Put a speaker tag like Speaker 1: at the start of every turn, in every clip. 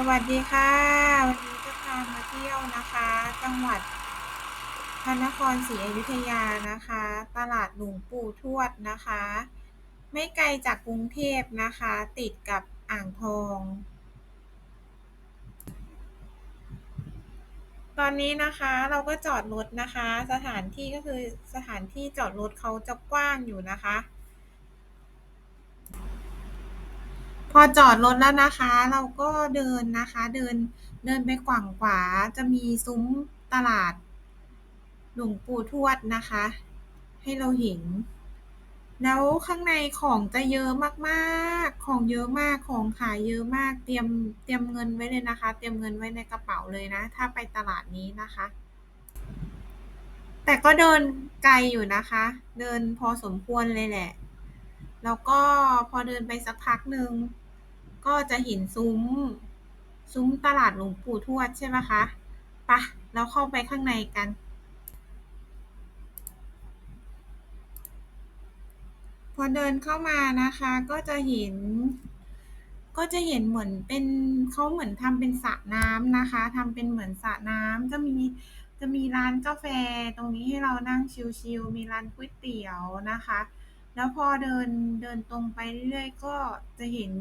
Speaker 1: สวัสดีค่ะ วันนี้จะพามาเที่ยวนะคะ จังหวัดพระนครศรีอยุธยานะคะ ตลาดหลวงปู่ทวดนะคะ ไม่ไกลจากกรุงเทพนะคะ ติดกับอ่างทอง ตอนนี้นะคะเราก็จอดรถนะคะ สถานที่ก็คือสถานที่จอดรถเขาจะกว้างอยู่นะคะ พ อจอดรถแล้วนะคะ เราก็เดินนะคะ เดิน เดินไปกว่างขวาจะมีซุ้มตลาด หลวงปู่ทวดนะคะ ให้เราเห็น แล้วข้างในของจะเยอะมากๆ ของเยอะมากของขายเยอะมาก เตรียมเตรียมเงินไว้เลยนะคะ เตรียมเงินไว้ในกระเป๋าเลยนะ ถ้าไปตลาดนี้นะคะ แต่ก็เดินไกลอยู่นะคะ เดินพอสมควรเลยแหละแล้วก็พอเดินไปสักพักหนึ่ง ก็จะเห็นซุ้ม ซุ้มตลาดหลวงปู่ทวดใช่ไหมคะไปเราเข้าไปข้างในกัน พอเดินเข้ามานะคะก็จะเห็น ก็จะเห็นเหมือนเป็นเขาเหมือนทำเป็นสระน้ำนะคะทำเป็นเหมือนสระน้ำจะมีจะมีร้านกาแฟตรงนี้ให้เรานั่งชิลๆมีร้านก๋วยเตี๋ยวนะคะ แล้วพอเดินเดินตรงไปเรื่อยๆก็จะเห็น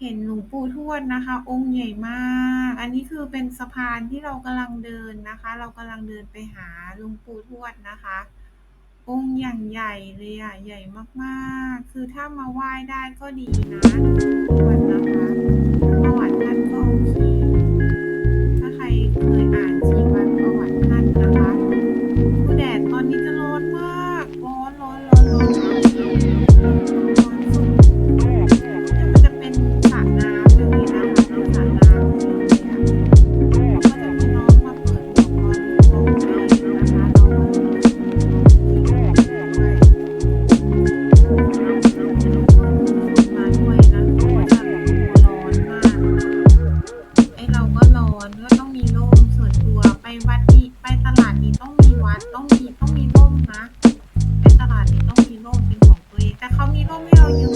Speaker 1: เห็นหลวงปู่ทวดนะคะ องค์ใหญ่มาก อันนี้คือเป็นสะพานที่เรากำลังเดินนะคะ เรากำลังเดินไปหาหลวงปู่ทวดนะคะ องค์อย่างใหญ่เลยอะใหญ่มากๆ คือถ้ามาไหว้ได้ก็ดีนะวงปู่ทวดนะคะประวัติท่านก็โอเคถ้าใครเคยอ่าน มีร่